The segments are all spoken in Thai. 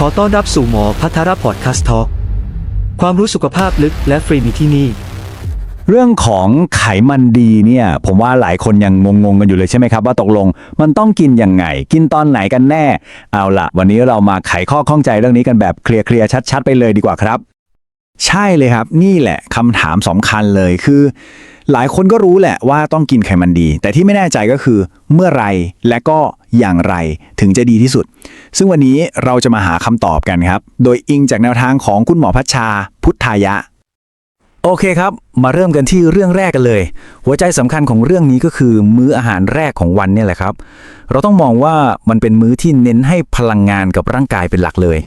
ขอต้อนรับสู่หมอพัทรพอดคาสต์ทอความรู้สุขภาพลึกและฟรีมีที่นี่ เรื่องของไขมันดีเนี่ย ผมว่าหลายคนยังงงๆกันอยู่เลยใช่ไหมครับ ว่าตกลงมันต้องกินยังไง กินตอนไหนกันแน่ เอาละวันนี้เรามาไขข้อข้องใจเรื่องนี้กันแบบเคลียร์ๆชัด ๆ ไปเลยดีกว่าครับ ใช่เลยครับ นี่แหละคำถามสำคัญเลยคือ หลายคนก็รู้แหละว่าต้องกินไขมันดี แต่ที่ไม่แน่ใจก็คือเมื่อไรและก็อย่างไรถึงจะดีที่สุด ซึ่งวันนี้เราจะมาหาคำตอบกันครับ โดยอิงจากแนวทางของคุณหมอพัชชา พุทธายะ โอเคครับ มาเริ่มกันที่เรื่องแรกกันเลย หัวใจสำคัญของเรื่องนี้ก็คือ มื้ออาหารแรกของวันเนี่ยแหละครับ เราต้องมองว่ามันเป็นมื้อที่เน้นให้พลังงานกับร่างกายเป็นหลักเลย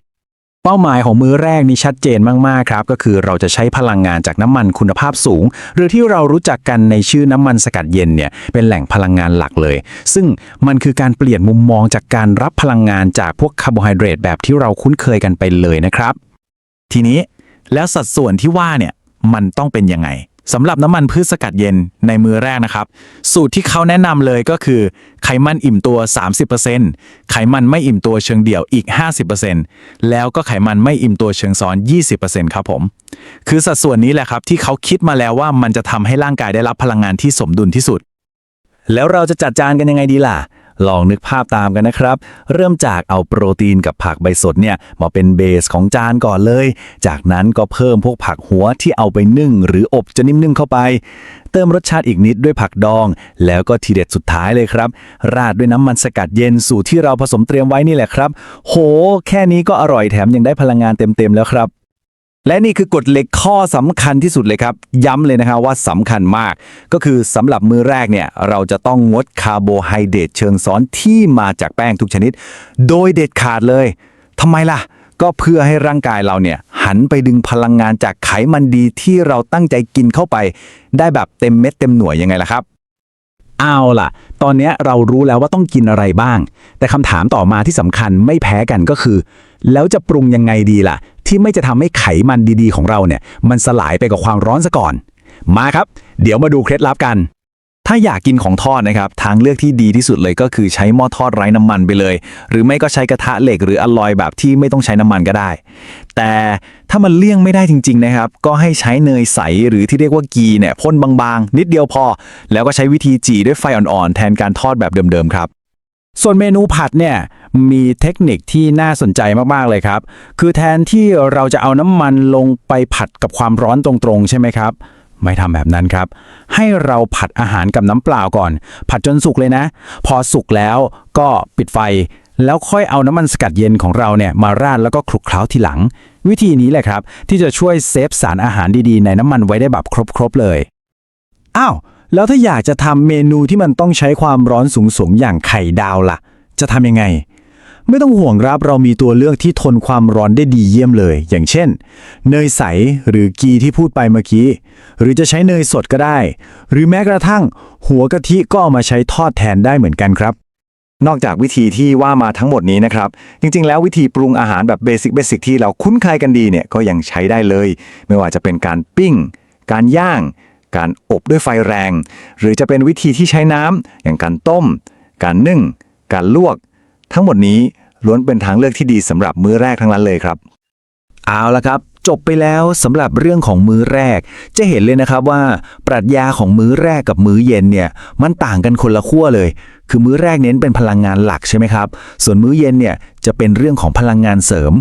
เป้าหมายของมื้อแรกนี่ชัดเจนมากๆครับ ก็คือเราจะใช้พลังงานจากน้ำมันคุณภาพสูง หรือที่เรารู้จักกันในชื่อน้ำมันสกัดเย็นเนี่ยเป็นแหล่งพลังงานหลักเลย ซึ่งมันคือการเปลี่ยนมุมมองจากการรับพลังงานจากพวกคาร์โบไฮเดรตแบบที่เราคุ้นเคยกันไปเลยนะครับ ทีนี้แล้วสัดส่วนที่ว่าเนี่ยมันต้องเป็นยังไงสำหรับน้ำมันพืชสกัดเย็นในมือแรกนะครับ สูตรที่เขาแนะนำเลยก็คือ ไขมันอิ่มตัว 30%ไขมันไม่อิ่มตัวเชิงเดี่ยวอีก 50%แล้วก็ไขมันไม่อิ่มตัวเชิงซ้อน 20%ครับผม คือสัดส่วนนี้แหละครับที่เขาคิดมาแล้วว่ามันจะทำให้ร่างกายได้รับพลังงานที่สมดุลที่สุด แล้วเราจะจัดจานกันยังไงดีล่ะ ลองนึกภาพตามกันนะครับ เริ่มจากเอาโปรตีนกับผักใบสดเนี่ยมาเป็นเบสของจานก่อนเลย จากนั้นก็เพิ่มพวกผักหัวที่เอาไปนึ่ง หรืออบจะนิ่มๆเข้าไป เติมรสชาติอีกนิดด้วยผักดอง แล้วก็ทีเด็ดสุดท้ายเลยครับ ราดด้วยน้ำมันสกัดเย็นสูตรที่เราผสมเตรียมไว้นี่แหละครับ โห แค่นี้ก็อร่อยแถมยังได้พลังงานเต็มๆแล้วครับ และนี่คือกฎเหล็กข้อสำคัญที่สุดเลยครับ ย้ำเลยนะครับว่าสำคัญมาก ก็คือสำหรับมือแรกเนี่ย เราจะต้องงดคาร์โบไฮเดรตเชิงซ้อนที่มาจากแป้งทุกชนิด โดยเด็ดขาดเลยทำไมล่ะ ก็เพื่อให้ร่างกายเราเนี่ย หันไปดึงพลังงานจากไขมันดีที่เราตั้งใจกินเข้าไป ได้แบบเต็มเม็ดเต็มหน่วยยังไงล่ะครับ เอาล่ะ ตอนเนี้ยเรารู้แล้วว่าต้องกินอะไรบ้าง แต่คำถามต่อมาที่สำคัญไม่แพ้กันก็คือ แล้วจะปรุงยังไงดีล่ะ ที่ไม่จะทำให้ไขมันดีๆ ของเราเนี่ย มันสลายไปกับความร้อนซะก่อน มาครับ เดี๋ยวมาดูเคล็ดลับกัน ถ้าอยากกินของทอดนะครับ ทางเลือกที่ดีที่สุดเลยก็คือใช้หม้อทอดไร้น้ำมันไปเลย หรือไม่ก็ใช้กระทะเหล็กหรืออลลอยแบบที่ไม่ต้องใช้น้ำมันก็ได้ แต่ถ้ามันเลี่ยงไม่ได้จริงๆนะครับ ก็ให้ใช้เนยใสหรือที่เรียกว่ากีเนี่ยพ่นบางๆ นิดเดียวพอ แล้วก็ใช้วิธีจี่ด้วยไฟอ่อนๆแทนการทอดแบบเดิมๆครับส่วนเมนูผัดเนี่ย มีเทคนิคที่น่าสนใจมากๆเลยครับ คือแทนที่เราจะเอาน้ำมันลงไปผัดกับความร้อนตรงๆ ใช่ไหมครับ ไม่ทำแบบนั้นครับ ให้เราผัดอาหารกับน้ำเปล่าก่อน ผัดจนสุกเลยนะ พอสุกแล้วก็ปิดไฟ แล้วค่อยเอาน้ำมันสกัดเย็นของเราเนี่ยมาราดแล้วก็คลุกเคล้าทีหลัง วิธีนี้แหละครับ ที่จะช่วยเซฟสารอาหารดีๆ ในน้ำมันไว้ได้แบบครบๆเลย อ้าวแล้วถ้าอยากจะทำเมนูที่มันต้องใช้ความร้อนสูงๆอย่างไข่ดาวล่ะ จะทำยังไง ไม่ต้องห่วงครับเรามีตัวเลือกที่ทนความร้อนได้ดีเยี่ยมเลย อย่างเช่น เนยใสหรือกีที่พูดไปเมื่อกี้ หรือจะใช้เนยสดก็ได้ หรือแม้กระทั่ง หัวกะทิก็เอามาใช้ทอดแทนได้เหมือนกันครับ นอกจากวิธีที่ว่ามาทั้งหมดนี้นะครับ จริงๆ แล้ววิธีปรุงอาหารแบบเบสิกเบสิกที่เราคุ้นเคยกันดีเนี่ยก็ยังใช้ได้เลย ไม่ว่าจะเป็นการปิ้ง การย่าง การอบด้วยไฟแรง หรือจะเป็นวิธีที่ใช้น้ำอย่างการต้ม การนึ่ง การลวกทั้งหมดนี้ ล้วนเป็นทางเลือกที่ดีสำหรับมื้อแรกทั้งนั้นเลยครับ เอาละครับ จบไปแล้วสำหรับเรื่องของมื้อแรก จะเห็นเลยนะครับว่า ปรัชญาของมื้อแรกกับมื้อเย็นเนี่ยมันต่างกันคนละขั้วเลย คือมื้อแรกเน้นเป็นพลังงานหลักใช่ไหมครับ ส่วนมื้อเย็นเนี่ยจะเป็นเรื่องของพลังงานเสริม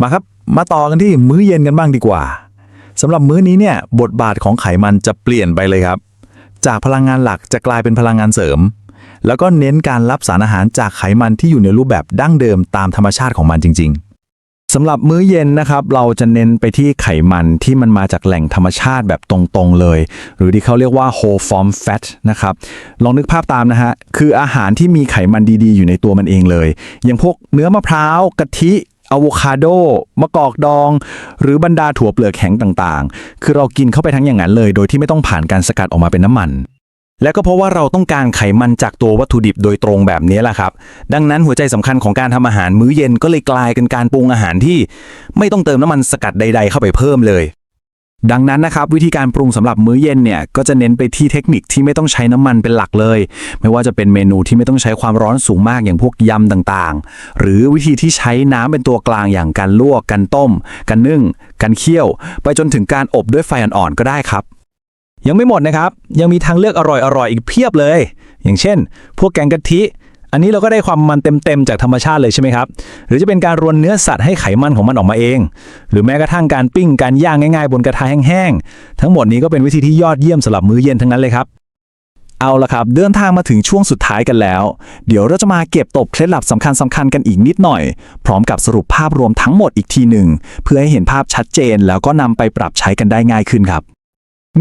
มาครับ มาต่อกันที่มื้อเย็นกันบ้างดีกว่าสำหรับมื้อนี้เนี่ยบทบาทของไขมันจะเปลี่ยนไปเลยครับ จากพลังงานหลักจะกลายเป็นพลังงานเสริม แล้วก็เน้นการรับสารอาหารจากไขมันที่อยู่ในรูปแบบดั้งเดิมตามธรรมชาติของมันจริง ๆสำหรับมื้อเย็นนะครับ เราจะเน้นไปที่ไขมันที่มันมาจากแหล่งธรรมชาติแบบตรงๆเลย หรือที่เขาเรียกว่า whole form fat นะครับ ลองนึกภาพตามนะฮะ คืออาหารที่มีไขมันดีๆ อยู่ในตัวมันเองเลย อย่างพวกเนื้อมะพร้าวกะทิอะโวคาโด มะกอกดอง หรือบรรดาถั่วเปลือกแข็งต่างๆ คือเรากินเข้าไปทั้งอย่างนั้นเลย โดยที่ไม่ต้องผ่านการสกัดออกมาเป็นน้ำมัน และก็เพราะว่าเราต้องการไขมันจากตัววัตถุดิบโดยตรงแบบนี้แหละครับ ดังนั้นหัวใจสำคัญของการทำอาหารมื้อเย็นก็เลยกลายเป็นการปรุงอาหารที่ ไม่ต้องเติมน้ำมันสกัดใด ๆ เข้าไปเพิ่มเลย ดังนั้นนะครับวิธีการปรุงสำหรับมื้อเย็นเนี่ยก็จะเน้นไปที่เทคนิคที่ไม่ต้องใช้น้ำมันเป็นหลักเลย ไม่ว่าจะเป็นเมนูที่ไม่ต้องใช้ความร้อนสูงมากอย่างพวกยำต่างๆ หรือวิธีที่ใช้น้ำเป็นตัวกลางอย่างการลวกการต้มการนึ่งการเคี่ยว ไปจนถึงการอบด้วยไฟอ่อนๆก็ได้ครับ ยังไม่หมดนะครับ ยังมีทางเลือกอร่อยๆอีกเพียบเลย อย่างเช่น พวกแกงกะทิ อันนี้เราก็ได้ความมันเต็มๆจากธรรมชาติเลยใช่ไหมครับ หรือจะเป็นการรวนเนื้อสัตว์ให้ไขมันของมันออกมาเอง หรือแม้กระทั่งการปิ้งการย่างง่ายๆ บนกระทะแห้งๆ ทั้งหมดนี้ก็เป็นวิธีที่ยอดเยี่ยมสำหรับมื้อเย็นทั้งนั้นเลยครับเอาละครับ เดินทางมาถึงช่วงสุดท้ายกันแล้ว เดี๋ยวเราจะมาเก็บตบเคล็ดลับสำคัญสคัญๆกันอีกนิดหน่อย พร้อมกับสรุปภาพรวมทั้งหมดอีกทีหนึ่ง เพื่อให้เห็นภาพชัดเจนแล้วก็นำไปปรับใช้กันได้ง่ายขึ้นครับ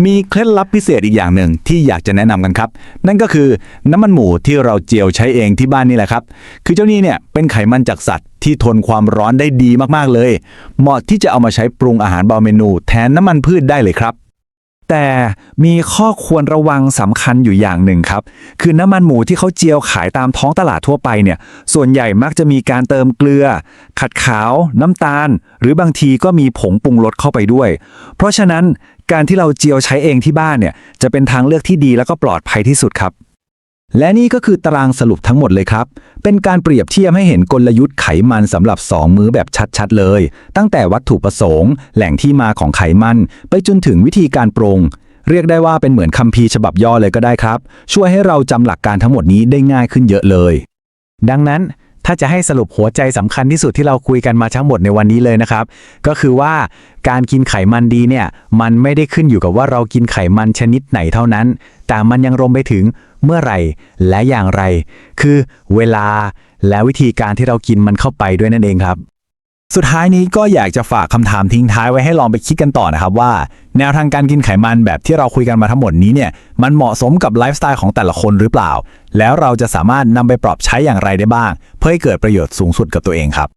มีเคล็ดลับพิเศษอีกอย่างหนึ่งที่อยากจะแนะนำกันครับ นั่นก็คือน้ำมันหมูที่เราเจียวใช้เองที่บ้านนี่แหละครับ คือเจ้านี้เนี่ยเป็นไขมันจากสัตว์ที่ทนความร้อนได้ดีมากๆเลย เหมาะที่จะเอามาใช้ปรุงอาหารบาเมนู แทนน้ำมันพืชได้เลยครับ แต่มีข้อควรระวังสำคัญอยู่อย่างหนึ่งครับ คือน้ำมันหมูที่เขาเจียวขายตามท้องตลาดทั่วไปเนี่ย ส่วนใหญ่มักจะมีการเติมเกลือ ขัดขาว น้ำตาล หรือบางทีก็มีผงปรุงรสเข้าไปด้วย เพราะฉะนั้นการที่เราเจียวใช้เองที่บ้านเนี่ยจะเป็นทางเลือกที่ดีแล้วก็ปลอดภัยที่สุดครับ และนี่ก็คือตารางสรุปทั้งหมดเลยครับ เป็นการเปรียบเทียบให้เห็นกลยุทธ์ไขมันสำหรับ 2 มื้อแบบชัดๆเลย ตั้งแต่วัตถุประสงค์ แหล่งที่มาของไขมัน ไปจนถึงวิธีการปรุง เรียกได้ว่าเป็นเหมือนคัมภีร์ฉบับย่อเลยก็ได้ครับ ช่วยให้เราจำหลักการทั้งหมดนี้ได้ง่ายขึ้นเยอะเลย ดังนั้นถ้าจะให้สรุปหัวใจสำคัญที่สุดที่เราคุยกันมาทั้งหมดในวันนี้เลยนะครับ ก็คือว่าการกินไขมันดีเนี่ย มันไม่ได้ขึ้นอยู่กับว่าเรากินไขมันชนิดไหนเท่านั้น แต่มันยังรวมไปถึง เมื่อไหร่ และอย่างไร คือเวลาและวิธีการที่เรากินมันเข้าไปด้วยนั่นเองครับ สุดท้ายนี้ก็อยากจะฝากคำถามทิ้งท้ายไว้ให้ลองไปคิดกันต่อนะครับว่า แนวทางการกินไขมันแบบที่เราคุยกันมาทั้งหมดนี้เนี่ยมันเหมาะสมกับไลฟ์สไตล์ของแต่ละคนหรือเปล่า แล้วเราจะสามารถนำไปปรับใช้อย่างไรได้บ้าง เพื่อให้เกิดประโยชน์สูงสุดกับตัวเองครับ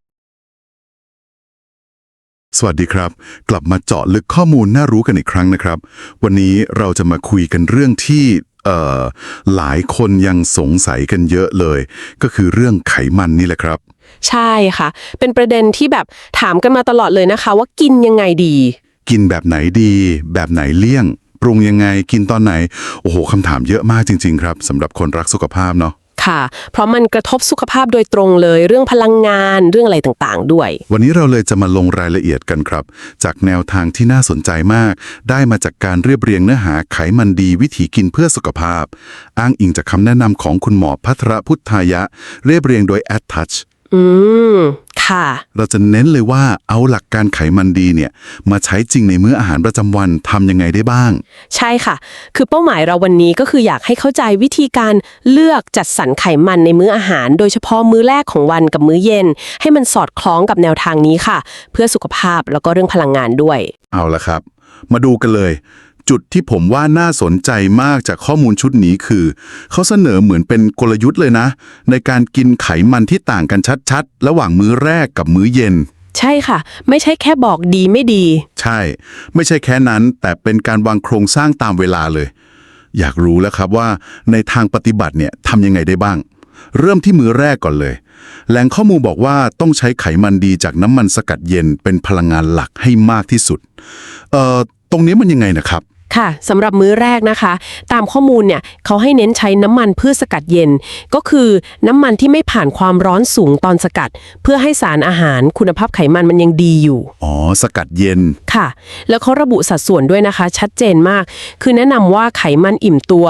สวัสดีครับ กลับมาเจาะลึกข้อมูลน่ารู้กันอีกครั้งนะครับ วันนี้เราจะมาคุยกันเรื่องที่ หลายคนยังสงสัยกันเยอะเลย ก็คือเรื่องไขมันนี่แหละครับ ใช่ค่ะ เป็นประเด็นที่แบบถามกันมาตลอดเลยนะคะ ว่ากินยังไงดี กินแบบไหนดี แบบไหนเลี่ยง ปรุงยังไงกินตอนไหน โอ้โหคำถามเยอะมากจริง ๆ ครับสำหรับคนรักสุขภาพเนาะ ค่ะ เพราะมันกระทบสุขภาพโดยตรงเลย เรื่องพลังงานเรื่องอะไรต่างๆ ด้วย วันนี้เราเลยจะมาลงรายละเอียดกันครับ จากแนวทางที่น่าสนใจมาก ได้มาจากการเรียบเรียงเนื้อหาไขมันดีวิถีกินเพื่อสุขภาพ อ้างอิงจากคำแนะนำของคุณหมอพัทรพุทธายะ เรียบเรียงโดย a d Touch อืม ค่ะ เราจะเน้นเลยว่าเอาหลักการไขมันดีเนี่ยมาใช้จริงในมื้ออาหารประจำวันทำยังไงได้บ้าง ใช่ค่ะ คือเป้าหมายเราวันนี้ก็คืออยากให้เข้าใจวิธีการเลือกจัดสรรไขมันในมื้ออาหาร โดยเฉพาะมื้อแรกของวันกับมื้อเย็น ให้มันสอดคล้องกับแนวทางนี้ค่ะ เพื่อสุขภาพแล้วก็เรื่องพลังงานด้วย เอาละครับ มาดูกันเลย จุดที่ผมว่าน่าสนใจมากจากข้อมูลชุดนี้คือ เขาเสนอเหมือนเป็นกลยุทธ์เลยนะ ในการกินไขมันที่ต่างกันชัดๆ ระหว่างมื้อแรกกับมื้อเย็น ใช่ค่ะ ไม่ใช่แค่บอกดีไม่ดี ใช่ ไม่ใช่แค่นั้น แต่เป็นการวางโครงสร้างตามเวลาเลย อยากรู้แล้วครับว่าในทางปฏิบัติเนี่ยทำยังไงได้บ้าง เริ่มที่มือแรกก่อนเลย แหล่งข้อมูลบอกว่าต้องใช้ไขมันดีจากน้ำมันสกัดเย็นเป็นพลังงานหลักให้มากที่สุดเอ่อตรงนี้มันยังไงนะครับ ค่ะสำหรับมื้อแรกนะคะ ตามข้อมูลเนี่ยเขาให้เน้นใช้น้ำมันพืชสกัดเย็น ก็คือน้ำมันที่ไม่ผ่านความร้อนสูงตอนสกัด เพื่อให้สารอาหารคุณภาพไขมันมันยังดีอยู่ อ๋อ สกัดเย็น ค่ะ แล้วเขาระบุสัดส่วนด้วยนะคะ ชัดเจนมาก คือแนะนำว่าไขมันอิ่มตัว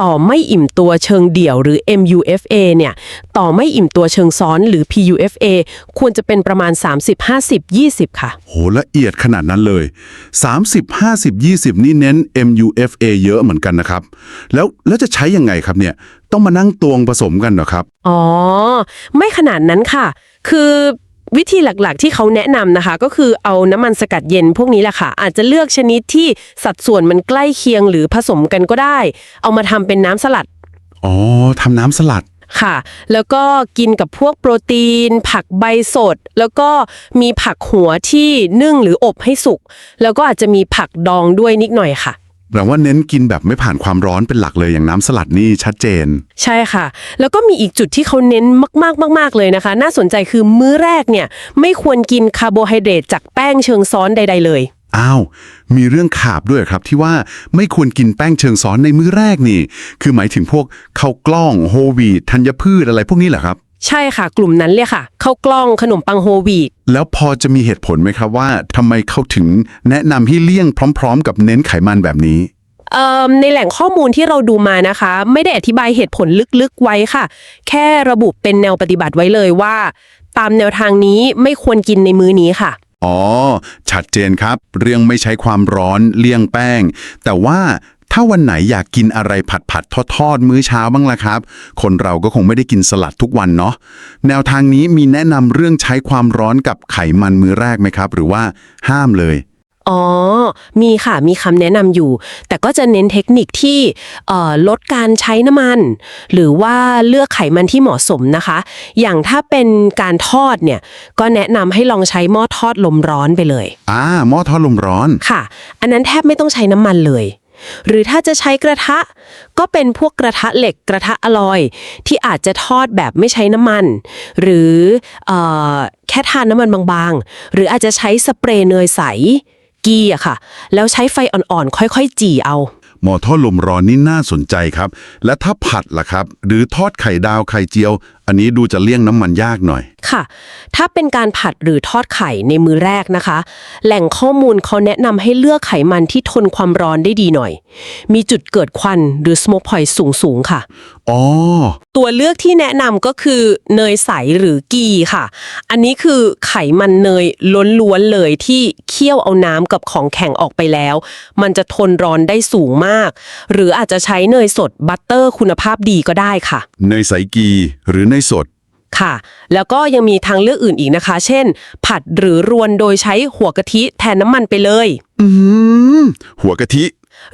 ต่อไม่อิ่มตัวเชิงเดี่ยวหรือ MUFA เนี่ยต่อไม่อิ่มตัวเชิงซ้อนหรือ PUFA ควรจะเป็นประมาณ 30 50 20 ค่ะ โหละเอียดขนาดนั้นเลย 30 50 20 นี่เน้น MUFA เยอะเหมือนกันนะครับ แล้วแล้วจะใช้ยังไงครับเนี่ย ต้องมานั่งตวงผสมกันเหรอครับ อ๋อ ไม่ขนาดนั้นค่ะ คือวิธีหลักๆ ที่เขาแนะนำนะคะ ก็คือเอาน้ำมันสกัดเย็นพวกนี้แหละค่ะ อาจจะเลือกชนิดที่สัดส่วนมันใกล้เคียงหรือผสมกันก็ได้ เอามาทำเป็นน้ำสลัด อ๋อทำน้ำสลัด ค่ะ แล้วก็กินกับพวกโปรตีน ผักใบสด แล้วก็มีผักหัวที่นึ่งหรืออบให้สุก แล้วก็อาจจะมีผักดองด้วยนิดหน่อยค่ะ แปลว่าเน้นกินแบบไม่ผ่านความร้อนเป็นหลักเลยอย่างน้ำสลัดนี่ชัดเจน ใช่ค่ะ แล้วก็มีอีกจุดที่เขาเน้นมากๆมากๆเลยนะคะ น่าสนใจคือมื้อแรกเนี่ยไม่ควรกินคาร์โบไฮเดรตจากแป้งเชิงซ้อนใด ๆ เลย อ้าว มีเรื่องขาบด้วยครับที่ว่าไม่ควรกินแป้งเชิงซ้อนในมื้อแรกนี่ คือหมายถึงพวกข้าวกล้องโฮลวีตธัญพืชอะไรพวกนี้เหรอครับ ใช่ค่ะ กลุ่มนั้นเลยค่ะข้าวกล้องขนมปังโฮลวีตแล้วพอจะมีเหตุผลไหมครับว่าทำไมเขาถึงแนะนำให้เลี่ยงพร้อม ๆ กับเน้นไขมันแบบนี้ เอ่อในแหล่งข้อมูลที่เราดูมานะคะ ไม่ได้อธิบายเหตุผลลึกๆไว้ค่ะ แค่ระบุเป็นแนวปฏิบัติไว้เลยว่า ตามแนวทางนี้ไม่ควรกินในมื้อนี้ค่ะ อ๋อ ชัดเจนครับ เรื่องไม่ใช้ความร้อนเลี่ยงแป้ง แต่ว่าถ้าวันไหนอยากกินอะไรผัดผัดทอดทอดมื้อเช้าบ้างล่ะครับ คนเราก็คงไม่ได้กินสลัดทุกวันเนาะแนวทางนี้มีแนะนำเรื่องใช้ความร้อนกับไขมันมื้อแรกไหมครับ หรือว่าห้ามเลย อ๋อ มีค่ะ มีคำแนะนำอยู่ แต่ก็จะเน้นเทคนิคที่เอ่อลดการใช้น้ำมัน หรือว่าเลือกไขมันที่เหมาะสมนะคะ อย่างถ้าเป็นการทอดเนี่ย ก็แนะนำให้ลองใช้หม้อทอดลมร้อนไปเลย อ่าหม้อทอดลมร้อน ค่ะ อันนั้นแทบไม่ต้องใช้น้ำมันเลย หรือถ้าจะใช้กระทะ ก็เป็นพวกกระทะเหล็กกระทะอลอย ที่อาจจะทอดแบบไม่ใช้น้ำมัน หรือเออแค่ทานน้ำมันบางๆ หรืออาจจะใช้สเปรย์เนยใส กีอะค่ะ แล้วใช้ไฟอ่อนๆ ค่อยๆ จี่เอา หม้อทอดลมร้อนนี่น่าสนใจครับ และถ้าผัดล่ะครับ หรือทอดไข่ดาวไข่เจียว อันนี้ดูจะเลี่ยงน้ำมันยากหน่อย ค่ะ ถ้าเป็นการผัดหรือทอดไข่ในมือแรกนะคะ แหล่งข้อมูลเขาแนะนำให้เลือกไขมันที่ทนความร้อนได้ดีหน่อย มีจุดเกิดควันหรือ smoke point สูงๆ ค่ะ อ๋อ ตัวเลือกที่แนะนำก็คือเนยใสหรือกีค่ะ อันนี้คือไขมันเนยล้วนๆเลยที่เคี่ยวเอาน้ำกับของแข็งออกไปแล้ว มันจะทนร้อนได้สูงมาก หรืออาจจะใช้เนยสดบัตเตอร์คุณภาพดีก็ได้ค่ะ เนยใสกีหรือเนยสด ค่ะ แล้วก็ยังมีทางเลือกอื่นอีกนะคะ เช่น ผัดหรือรวนโดยใช้หัวกะทิแทนน้ำมันไปเลย อืมหัวกะทิ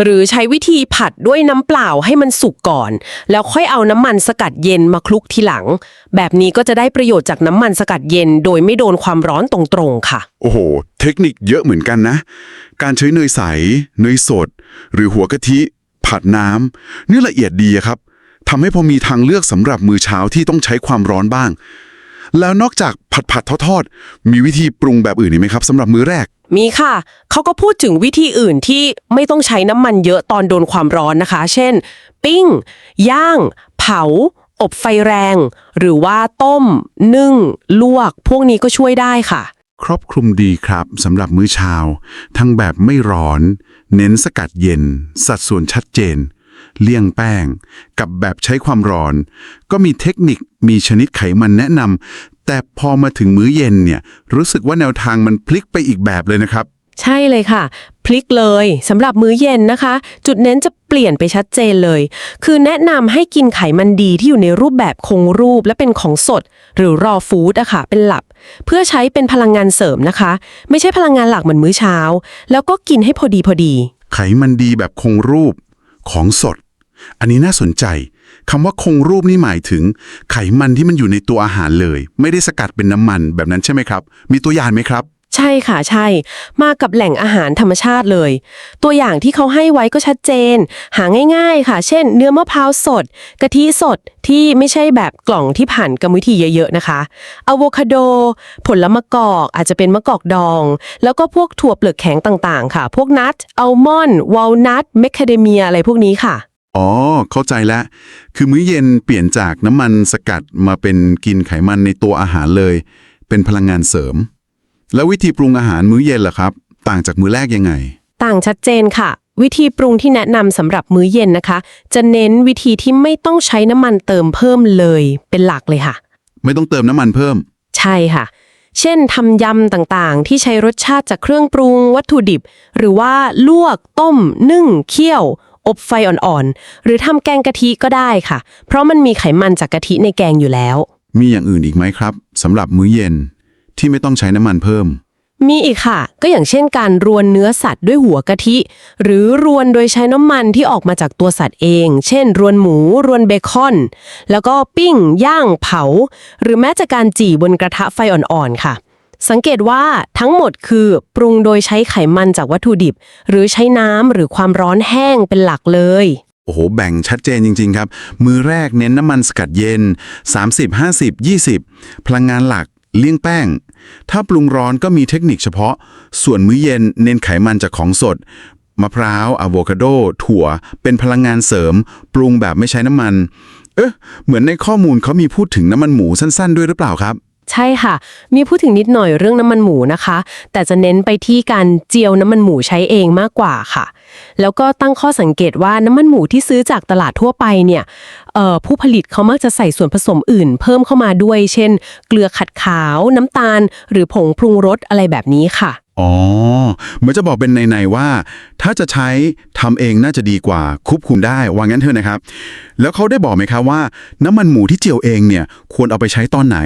หรือใช้วิธีผัดด้วยน้ำเปล่าให้มันสุกก่อน แล้วค่อยเอาน้ำมันสกัดเย็นมาคลุกทีหลัง แบบนี้ก็จะได้ประโยชน์จากน้ำมันสกัดเย็น โดยไม่โดนความร้อนตรงๆค่ะ โอ้โห เทคนิคเยอะเหมือนกันนะ การใช้เนยใส เนยสด หรือหัวกะทิ ผัดน้ำนี่ละเอียดดีอะครับทำให้พอมีทางเลือกสำหรับมื้อเช้าที่ต้องใช้ความร้อนบ้าง แล้วนอกจากผัดผัดทอดทอดๆมีวิธีปรุงแบบอื่นอีกไหมครับสำหรับมื้อแรก มีค่ะ เขาก็พูดถึงวิธีอื่นที่ไม่ต้องใช้น้ำมันเยอะตอนโดนความร้อนนะคะ เช่น ปิ้ง ย่าง เผา อบไฟแรง หรือว่าต้ม นึ่ง ลวก พวกนี้ก็ช่วยได้ค่ะ ครอบคลุมดีครับสำหรับมื้อเช้า ทั้งแบบไม่ร้อน เน้นสกัดเย็น สัดส่วนชัดเจน เลี่ยงแป้ง กับแบบใช้ความร้อน ก็มีเทคนิคมีชนิดไขมันแนะนำ แต่พอมาถึงมื้อเย็นเนี่ยรู้สึกว่าแนวทางมันพลิกไปอีกแบบเลยนะครับ ใช่เลยค่ะ พลิกเลยสำหรับมื้อเย็นนะคะ จุดเน้นจะเปลี่ยนไปชัดเจนเลย คือแนะนำให้กินไขมันดีที่อยู่ในรูปแบบคงรูปและเป็นของสด หรือรอฟู้ดอะค่ะเป็นหลัก เพื่อใช้เป็นพลังงานเสริมนะคะ ไม่ใช่พลังงานหลักเหมือนมื้อเช้า แล้วก็กินให้พอดีพอดี ไขมันดีแบบคงรูปของสด อันนี้น่าสนใจ คำว่าคงรูปนี่หมายถึง ไขมันที่มันอยู่ในตัวอาหารเลย ไม่ได้สกัดเป็นน้ำมันแบบนั้นใช่ไหมครับ มีตัวอย่างไหมครับ ใช่ค่ะใช่ มากับแหล่งอาหารธรรมชาติเลย ตัวอย่างที่เขาให้ไว้ก็ชัดเจน หาง่ายๆค่ะ เช่น เนื้อมะพร้าวสด กะทิสดที่ไม่ใช่แบบกล่องที่ผ่านกรรมวิธีเยอะๆนะคะอะโวคาโด ผลมะกอกอาจจะเป็นมะกอกดอง แล้วก็พวกถั่วเปลือกแข็งต่างๆ ค่ะ พวกนัทอัลมอนด์วอลนัทเมคคาเดเมียอะไรพวกนี้ค่ะ อ๋อ เข้าใจแล้ว คือมื้อเย็นเปลี่ยนจากน้ำมันสกัดมาเป็นกินไขมันในตัวอาหารเลย เป็นพลังงานเสริม แล้ววิธีปรุงอาหารมื้อเย็นล่ะครับ ต่างจากมื้อแรกยังไง ต่างชัดเจนค่ะ วิธีปรุงที่แนะนำสำหรับมื้อเย็นนะคะ จะเน้นวิธีที่ไม่ต้องใช้น้ำมันเติมเพิ่มเลย เป็นหลักเลยค่ะ ไม่ต้องเติมน้ำมันเพิ่ม ใช่ค่ะ เช่นทำยำต่างๆ ที่ใช้รสชาติจากเครื่องปรุงวัตถุดิบ หรือว่าลวกต้ม นึ่งเคี่ยว อบไฟอ่อนๆ หรือทำแกงกะทิก็ได้ค่ะ เพราะมันมีไขมันจากกะทิในแกงอยู่แล้ว มีอย่างอื่นอีกไหมครับสำหรับมื้อเย็นที่ไม่ต้องใช้น้ำมันเพิ่ม มีอีกค่ะ ก็อย่างเช่นการรวนเนื้อสัตว์ด้วยหัวกะทิ หรือรวนโดยใช้น้ำมันที่ออกมาจากตัวสัตว์เอง เช่น รวนหมู รวนเบคอน แล้วก็ปิ้ง ย่าง เผา หรือแม้แต่การจี่บนกระทะไฟอ่อนๆ ค่ะ สังเกตว่าทั้งหมดคือปรุงโดยใช้ไขมันจากวัตถุดิบ หรือใช้น้ำหรือความร้อนแห้งเป็นหลักเลย โอ้โห แบ่งชัดเจนจริง ๆ ครับ มือแรกเน้นน้ำมันสกัดเย็น 30 50 20 พลังงานหลัก เลี่ยงแป้ง ถ้าปรุงร้อนก็มีเทคนิคเฉพาะ ส่วนมื้อเย็นเน้นไขมันจากของสดมะพร้าวอะโวคาโด ถั่ว เป็นพลังงานเสริม ปรุงแบบไม่ใช้น้ำมัน เอ๊ะ เหมือนในข้อมูลเขามีพูดถึงน้ำมันหมูสั้น ๆ ด้วยหรือเปล่าครับ ใช่ค่ะ มีพูดถึงนิดหน่อยเรื่องน้ำมันหมูนะคะ แต่จะเน้นไปที่การเจียวน้ำมันหมูใช้เองมากกว่าค่ะ แล้วก็ตั้งข้อสังเกตว่าน้ำมันหมูที่ซื้อจากตลาดทั่วไปเนี่ยผู้ผลิตเขามักจะใส่ส่วนผสมอื่น เพิ่มเข้ามาด้วย เช่น เกลือขัดขาว น้ำตาล หรือผงปรุงรสอะไรแบบนี้ค่ะ อ๋อเหมือนจะบอกเป็นในๆว่า ถ้าจะใช้ทำเองน่าจะดีกว่าควบคุมได้ว่างั้นเถอะนะครับ แล้วเขาได้บอกไหมครับว่า น้ำมันหมูที่เจียวเองเนี่ยควรเอาไปใช้ตอนไหน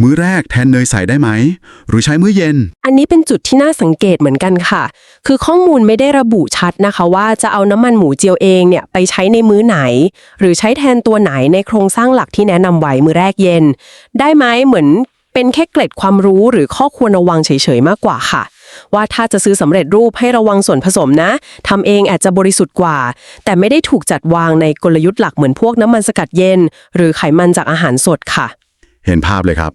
มื้อแรกแทนเนยใส่ได้ไหม หรือใช้มื้อเย็น อันนี้เป็นจุดที่น่าสังเกตเหมือนกันค่ะ คือข้อมูลไม่ได้ระบุชัดนะคะ ว่าจะเอาน้ำมันหมูเจียวเองเนี่ยไปใช้ในมื้อไหน หรือใช้แทนตัวไหนในโครงสร้างหลักที่แนะนำไว้มื้อแรกเย็น ได้ไหมเหมือนเป็นแค่เกร็ดความรู้หรือข้อควรระวังเฉยๆมากกว่าค่ะ ว่าถ้าจะซื้อสำเร็จรูปให้ระวังส่วนผสมนะทำเองอาจจะบริสุทธิ์กว่า แต่ไม่ได้ถูกจัดวางในกลยุทธ์หลักเหมือนพวกน้ำมันสกัดเย็น หรือไขมันจากอาหารสดค่ะ เห็นภาพเลยครับ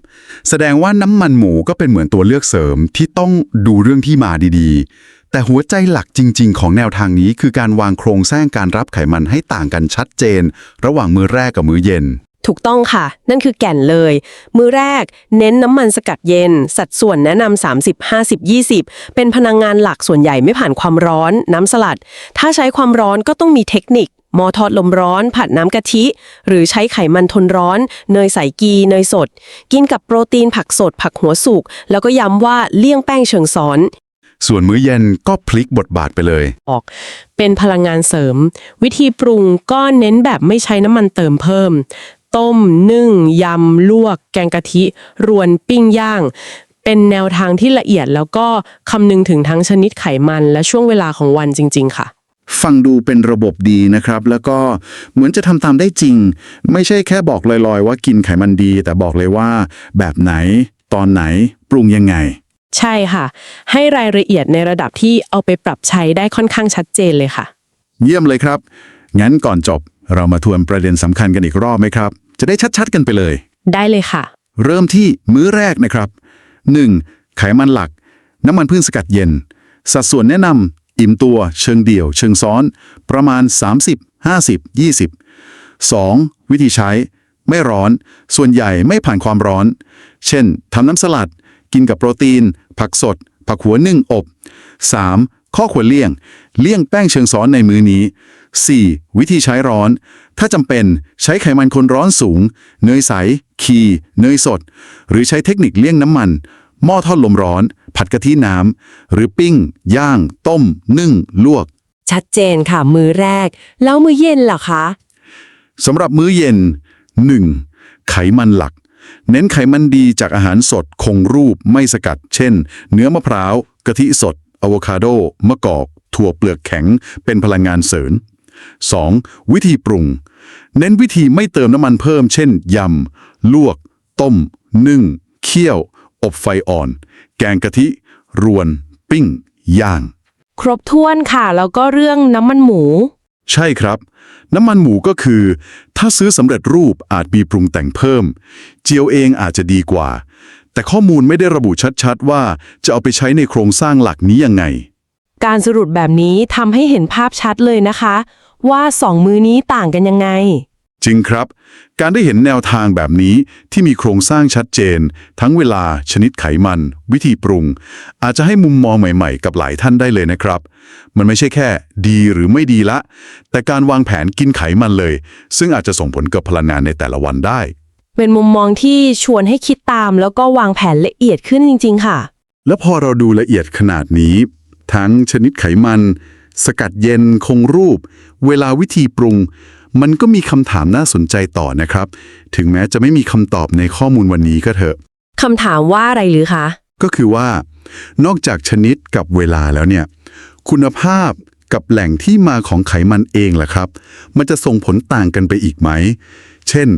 แสดงว่าน้ำมันหมูก็เป็นเหมือนตัวเลือกเสริมที่ต้องดูเรื่องที่มาดีๆ แต่หัวใจหลักจริง ๆ ของแนวทางนี้คือการวางโครงสร้างการรับไขมันให้ต่างกันชัดเจน ระหว่างมื้อแรกกับมื้อเย็น ถูกต้องค่ะ นั่นคือแก่นเลย มือแรกเน้นน้ำมันสกัดเย็น สัดส่วนแนะนำ30 50 20 เป็นพลังงานหลักส่วนใหญ่ไม่ผ่านความร้อน น้ำสลัด ถ้าใช้ความร้อนก็ต้องมีเทคนิคหมอทอดลมร้อน ผัดน้ำกะทิ หรือใช้ไขมันทนร้อน เนยใสกีเนยสด กินกับโปรตีนผักสด ผักหัวสุก แล้วก็ย้ำว่าเลี่ยงแป้งเชิงซ้อนส่วนมื้อเย็นก็พลิกบทบาทไปเลย ออก เป็นพลังงานเสริม วิธีปรุงก็เน้นแบบไม่ใช้น้ำมันเติมเพิ่ม ต้ม นึ่ง ยำ ลวก แกงกะทิ รวน ปิ้งย่าง เป็นแนวทางที่ละเอียดแล้วก็คำนึงถึงทั้งชนิดไขมันและช่วงเวลาของวันจริง ๆ ค่ะ ฟังดูเป็นระบบดีนะครับ แล้วก็เหมือนจะทำตามได้จริง ไม่ใช่แค่บอกลอยๆ ว่ากินไขมันดี แต่บอกเลยว่า แบบไหน ตอนไหน ปรุงยังไง ใช่ค่ะ ให้รายละเอียดในระดับที่เอาไปปรับใช้ได้ค่อนข้างชัดเจนเลยค่ะ เยี่ยมเลยครับ งั้นก่อนจบเรามาทวนประเด็นสำคัญกันอีกรอบไหมครับ จะได้ชัดๆกันไปเลย ได้เลยค่ะ เริ่มที่มื้อแรกนะครับ 1. ไขมันหลัก น้ำมันพืชสกัดเย็น สัดส่วนแนะนำอิ่มตัว เชิงเดี่ยว เชิงซ้อน ประมาณ 30 50 20 2. วิธีใช้ ไม่ร้อน ส่วนใหญ่ไม่ผ่านความร้อน เช่นทำน้ำสลัด กินกับโปรตีน ผักสด ผักหัวนึ่งอบ 3. ข้อควรเลี่ยง เลี่ยงแป้งเชิงซ้อนในมื้อนี้ 4. วิธีใช้ร้อน ถ้าจำเป็นใช้ไขมันคนร้อนสูง เนยใส คี เนยสด หรือใช้เทคนิคเลี่ยงน้ำมัน หม้อทอดลมร้อน ผัดกะทิน้ำ หรือปิ้ง ย่าง ต้ม นึ่ง ลวก ชัดเจนค่ะ มื้อแรก แล้วมื้อเย็นล่ะคะสำหรับมื้อเย็น 1. ไขมันหลัก เน้นไขมันดีจากอาหารสดคงรูปไม่สกัด เช่น เนื้อมะพร้าวกะทิสดอะโวคาโด มะกอก ถั่วเปลือกแข็ง เป็นพลังงานเสริม 2. วิธีปรุง เน้นวิธีไม่เติมน้ำมันเพิ่ม เช่น ยำ ลวก ต้ม นึ่ง เคี่ยว อบไฟอ่อน แกงกะทิ รวน ปิ้ง ย่าง ครบถ้วนค่ะ แล้วก็เรื่องน้ำมันหมู ใช่ครับ น้ำมันหมูก็คือ ถ้าซื้อสำเร็จรูปอาจมีปรุงแต่งเพิ่ม เจียวเองอาจจะดีกว่า แต่ข้อมูลไม่ได้ระบุชัดๆ ว่าจะเอาไปใช้ในโครงสร้างหลักนี้ยังไง การสรุปแบบนี้ทำให้เห็นภาพชัดเลยนะคะ ว่าสองมือนี้ต่างกันยังไง จริงครับ การได้เห็นแนวทางแบบนี้ที่มีโครงสร้างชัดเจน ทั้งเวลาชนิดไขมัน วิธีปรุง อาจจะให้มุมมองใหม่ๆ กับหลายท่านได้เลยนะครับ มันไม่ใช่แค่ ดีหรือไม่ดีละ แต่การวางแผนกินไขมันเลย ซึ่งอาจจะส่งผลกับพลังงานในแต่ละวันได้ เป็นมุมมองที่ชวนให้คิดตามแล้วก็วางแผนละเอียดขึ้นจริง ๆ ค่ะ แล้วพอเราดูละเอียดขนาดนี้ ทั้งชนิดไขมัน สกัดเย็นคงรูป เวลาวิธีปรุง มันก็มีคำถามน่าสนใจต่อนะครับ ถึงแม้จะไม่มีคำตอบในข้อมูลวันนี้ก็เถอะคำถามว่าอะไรหรือคะ ก็คือว่า นอกจากชนิดกับเวลาแล้วเนี่ย คุณภาพกับแหล่งที่มาของไขมันเองล่ะครับ มันจะส่งผลต่างกันไปอีกไหม เช่น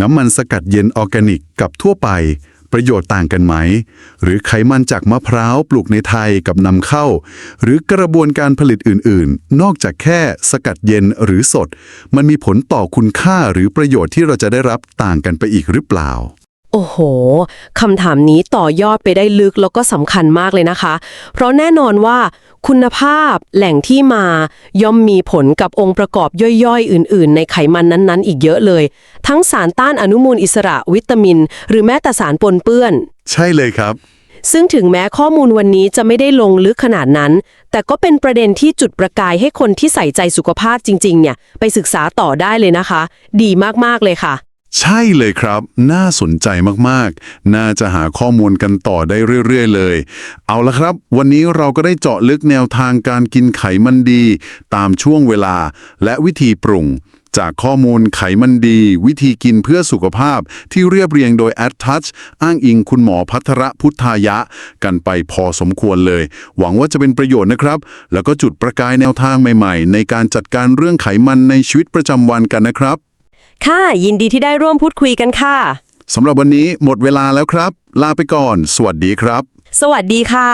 น้ำมันสกัดเย็นออร์แกนิกกับทั่วไป ประโยชน์ต่างกันไหม หรือไขมันจากมะพร้าวปลูกในไทยกับนำเข้า หรือกระบวนการผลิตอื่น ๆ นอกจากแค่สกัดเย็นหรือสด มันมีผลต่อคุณค่าหรือประโยชน์ที่เราจะได้รับต่างกันไปอีกหรือเปล่าโอ้โห คำถามนี้ต่อยอดไปได้ลึกแล้วก็สำคัญมากเลยนะคะ เพราะแน่นอนว่า คุณภาพแหล่งที่มาย่อมมีผลกับองค์ประกอบย่อยๆ อื่น ๆ ในไขมันนั้นๆ อีกเยอะเลย ทั้งสารต้านอนุมูลอิสระวิตามิน หรือแม้แต่สารปนเปื้อน ใช่เลยครับ ซึ่งถึงแม้ข้อมูลวันนี้จะไม่ได้ลงลึกขนาดนั้น แต่ก็เป็นประเด็นที่จุดประกายให้คนที่ใส่ใจสุขภาพจริง ๆ เนี่ย ไปศึกษาต่อได้เลยนะคะ ดีมากๆเลยค่ะ ใช่เลยครับ น่าสนใจมากๆ น่าจะหาข้อมูลกันต่อได้เรื่อยๆ เลย เอาละครับ วันนี้เราก็ได้เจาะลึกแนวทางการกินไขมันดี ตามช่วงเวลาและวิธีปรุง จากข้อมูลไขมันดี วิธีกินเพื่อสุขภาพที่เรียบเรียงโดย a d Touch อ้างอิงคุณหมอพัทรพุทธายะ กันไปพอสมควรเลย หวังว่าจะเป็นประโยชน์นะครับ แล้วก็จุดประกายแนวทางใหม่ ๆ ในการจัดการเรื่องไขมันในชีวิตประจำวันกันนะครับ ค่ะ ยินดีที่ได้ร่วมพูดคุยกันค่ะ สำหรับวันนี้หมดเวลาแล้วครับ ลาไปก่อน สวัสดีครับ สวัสดีค่ะ